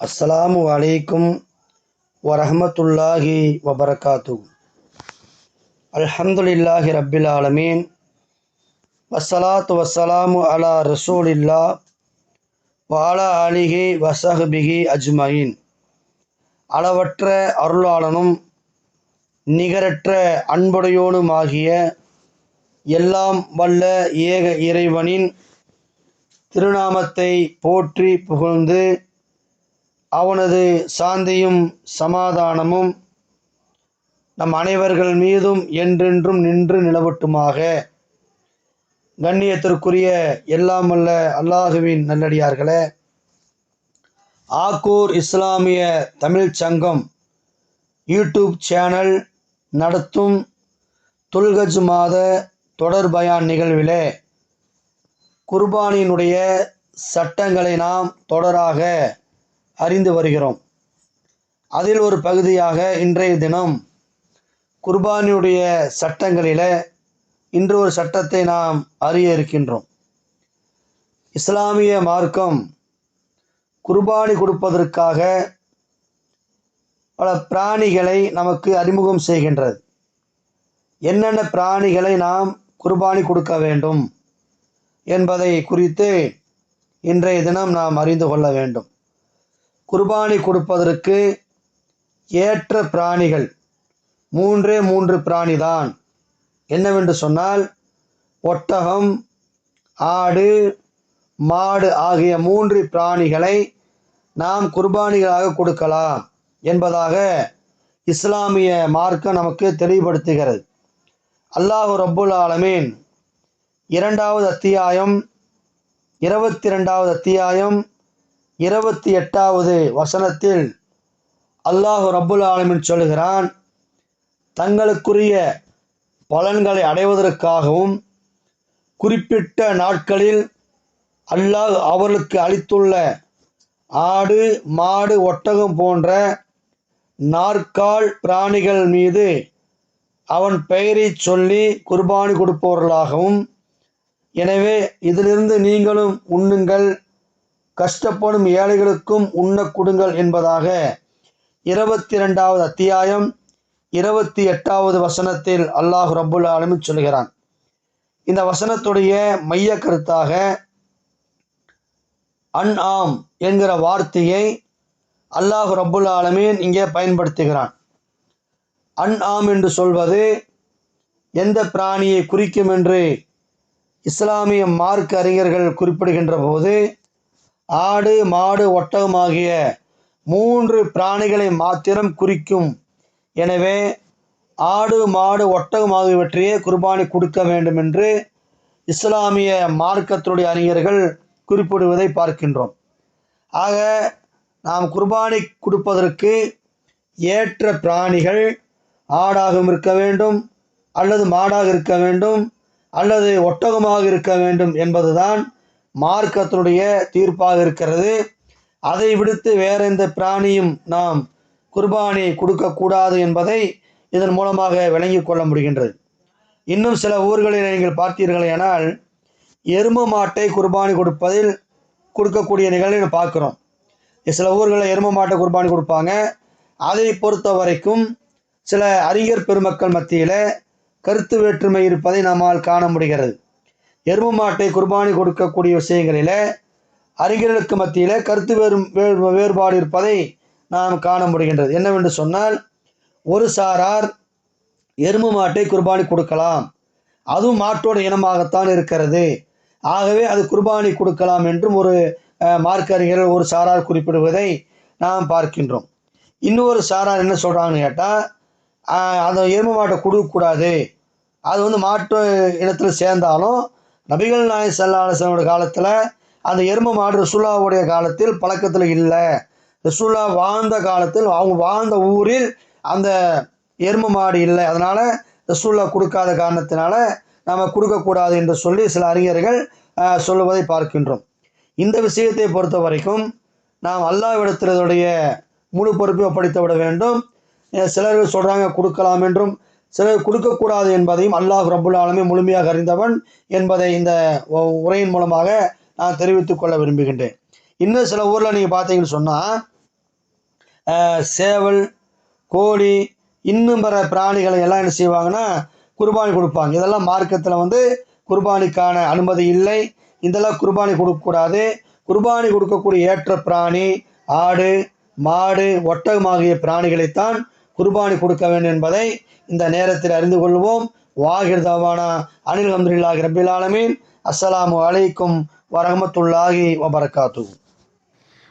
அஸ்ஸலாமு அலைக்கும் வரஹமத்துல்லாஹி வபரகாத்து அல்ஹம்துலில்லாஹி ரப்பில் ஆலமீன். வசலாத்து வசலாமு அலா ரசூலில்லா வாலா அலிஹி வசஹபிஹி அஜ்மயின் அளவற்ற அருளாளனும் நிகரற்ற அன்புடையோனுமாகிய எல்லாம் வல்ல ஏக இறைவனின் திருநாமத்தை போற்றி புகழ்ந்து அவனது சாந்தியும் சமாதானமும் நம் அனைவர்கள் மீதும் என்றென்றும் நின்று நிலவட்டுமாக. கண்ணியத்திற்குரிய எல்லாம் அல்ல அல்லாஹுவின் நல்லடியார்களே ஆக்கூர் இஸ்லாமிய தமிழ்ச் சங்கம் யூடியூப் சேனல் நடத்தும் துல்கஜ் மாத தொடர் பயான் நிகழ்விலே குர்பானியினுடைய சட்டங்களை நாம் தொடராக அறிந்து வருகிறோம். அதில் ஒரு பகுதியாக இன்றைய தினம் குர்பானியுடைய சட்டங்களில் இன்று ஒரு சட்டத்தை நாம் அறிய இருக்கின்றோம். இஸ்லாமிய மார்க்கம் குர்பானி கொடுப்பதற்காக பல பிராணிகளை நமக்கு அறிமுகம் செய்கின்றது. என்னென்ன பிராணிகளை நாம் குர்பானி கொடுக்க வேண்டும் என்பதை குறித்து இன்றைய தினம் நாம் அறிந்து கொள்ள வேண்டும். குர்பானி கொடுப்பதற்கு ஏற்ற பிராணிகள். மூன்றே மூன்று பிராணி தான் என்னவென்று சொன்னால் ஒட்டகம் ஆடு மாடு ஆகிய மூன்று பிராணிகளை நாம் குர்பானிகளாக கொடுக்கலாம் என்பதாக இஸ்லாமிய மார்க்கம் நமக்கு தெளிவுபடுத்துகிறது. அல்லாஹு ரப்புல் ஆலமீன் இரண்டாவது அத்தியாயம் இருபத்தி ரெண்டாவது அத்தியாயம் இருபத்தி எட்டாவது வசனத்தில் அல்லாஹு ரபுல் ஆலமின் சொல்கிறான் தங்களுக்குரிய பலன்களை அடைவதற்காகவும் குறிப்பிட்ட நாட்களில் அல்லாஹ் அவர்களுக்கு அளித்துள்ள ஆடு மாடு ஒட்டகம் போன்ற நாற்கால் பிராணிகள் மீது அவன் பெயரை சொல்லி குர்பானி கொடுப்பவர்களாகவும் எனவே இதிலிருந்து நீங்களும் உண்ணுங்கள். கஷ்டப்படும் ஏழைகளுக்கும் உண்ண கொடுங்கள் என்பதாக இருபத்தி ரெண்டாவது அத்தியாயம் இருபத்தி எட்டாவது வசனத்தில் அல்லாஹ் ரபுல் ஆலமின் சொல்கிறான். இந்த வசனத்துடைய மைய கருத்தாக அன் ஆம் என்கிற வார்த்தையை அல்லாஹ் ரபுல் ஆலமீன் இங்கே பயன்படுத்துகிறான். அன் ஆம் என்று சொல்வது எந்த பிராணியை குறிக்கும் என்று இஸ்லாமிய மார்க் அறிஞர்கள் குறிப்பிடுகின்ற போது ஆடு மாடு ஒட்டகம் ஆகிய மூன்று பிராணிகளை மாத்திரம் குறிக்கும். எனவே ஆடு மாடு ஒட்டகம் ஆகியவற்றையே குர்பானி கொடுக்க வேண்டும் என்று இஸ்லாமிய மார்க்கத்தினுடைய அறிஞர்கள் குறிப்பிடுவதை பார்க்கின்றோம். ஆக நாம் குர்பானி கொடுப்பதற்கு ஏற்ற பிராணிகள் ஆடாகவும் இருக்க வேண்டும் அல்லது மாடாக இருக்க வேண்டும் அல்லது ஒட்டகமாக இருக்க வேண்டும் என்பதுதான் மார்க்கத்தினுடைய தீர்ப்பாக இருக்கிறது. அதை விடுத்து வேற எந்த பிராணியும் நாம் குர்பானி கொடுக்கக்கூடாது என்பதை இதன் மூலமாக விளங்கி கொள்ள முடிகின்றது. இன்னும் சில ஊர்களில் நீங்கள் பார்த்தீர்களேனால் எரும மாட்டை குர்பானி கொடுப்பதில் கொடுக்கக்கூடிய நிகழ்வை பார்க்குறோம். சில ஊர்களில் எரும மாட்டை குர்பானி கொடுப்பாங்க. அதை பொறுத்த வரைக்கும் சில அறிஞர் பெருமக்கள் மத்தியில் கருத்து வேற்றுமை இருப்பதை நம்மால் காண முடிகிறது. எரும மாட்டை குர்பானி கொடுக்கக்கூடிய விஷயங்களில் அறிஞர்களுக்கு மத்தியில் கருத்து வேறு வேறுபாடு இருப்பதை நாம் காண முடிகின்றது. என்னவென்று சொன்னால் ஒரு சாரார் எரும மாட்டை குர்பானி கொடுக்கலாம். அதுவும் மாட்டோட இனமாகத்தான் இருக்கிறது. ஆகவே அது குர்பானி கொடுக்கலாம் என்றும் ஒரு அஹ், மார்க்க அறிஞர்கள் ஒரு சாரார் குறிப்பிடுவதை நாம் பார்க்கின்றோம். இன்னொரு சாரார் என்ன சொல்கிறாங்கன்னு கேட்டால் அந்த எரும மாட்டை கொடுக்கக்கூடாது. அது வந்து மாட்டு இனத்தில் சேர்ந்தாலும் நபிகள் நாயக் சல்லா காலத்தில் அந்த எரும மாடு ரசூல்லாவுடைய காலத்தில் பழக்கத்தில் இல்லை. ரசூல்லா வாழ்ந்த காலத்தில் அவங்க வாழ்ந்த ஊரில் அந்த எரும மாடு இல்லை. அதனால் ரசூல்லா கொடுக்காத காரணத்தினால நாம் கொடுக்கக்கூடாது என்று சொல்லி சில அறிஞர்கள் சொல்லுவதை பார்க்கின்றோம். இந்த விஷயத்தை பொறுத்த வரைக்கும் நாம் அல்லாவிடத்தினுடைய முழு பொறுப்பை ஒப்படைத்து விட வேண்டும். சிலர்கள் சொல்கிறாங்க கொடுக்கலாம் என்றும் சிலர் கொடுக்கக்கூடாது என்பதையும் அல்லாஹ் ரப்புல் முழுமையாக அறிந்தவன் என்பதை இந்த உரையின் மூலமாக நான் தெரிவித்துக் கொள்ள விரும்புகின்றேன். இன்னும் சில ஊரில் நீங்கள் பார்த்தீங்கன்னு சொன்னால் சேவல் கோழி இன்னும் பிற பிராணிகளை எல்லாம் என்ன செய்வாங்கன்னா குர்பானி கொடுப்பாங்க. இதெல்லாம் மார்க்கத்தில் வந்து குர்பானிக்கான அனுமதி இல்லை. இதெல்லாம் குர்பானி கொடுக்கக்கூடாது. குர்பானி கொடுக்கக்கூடிய ஏற்ற பிராணி ஆடு மாடு ஒட்டகம் ஆகிய பிராணிகளைத்தான் குர்பானி கொடுக்க வேண்டும் என்பதை இந்த நேரத்தில் அறிந்து கொள்வோம். வாகிர் தவானா. அனில் அஹமதுல்லாஹி ரபில் ஆலமீன். அஸ்ஸலாமு அலைக்கும் வரஹமத்துல்லாஹி வபரகாத்தூ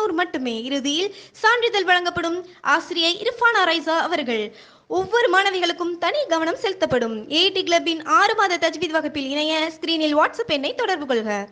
இருநூறு மட்டுமே. இறுதியில் சான்றிதழ் வழங்கப்படும் ஆசிரியை இர்ஃபானா ரைசா அவர்கள். ஒவ்வொரு மாணவிகளுக்கும் தனி கவனம் செலுத்தப்படும். ஏடி கிளப்பின் ஆறு மாத தஜ்வீத் வகுப்பில் இணைய ஸ்கிரீனில் வாட்ஸ்அப் எண்ணை தொடர்பு கொள்க.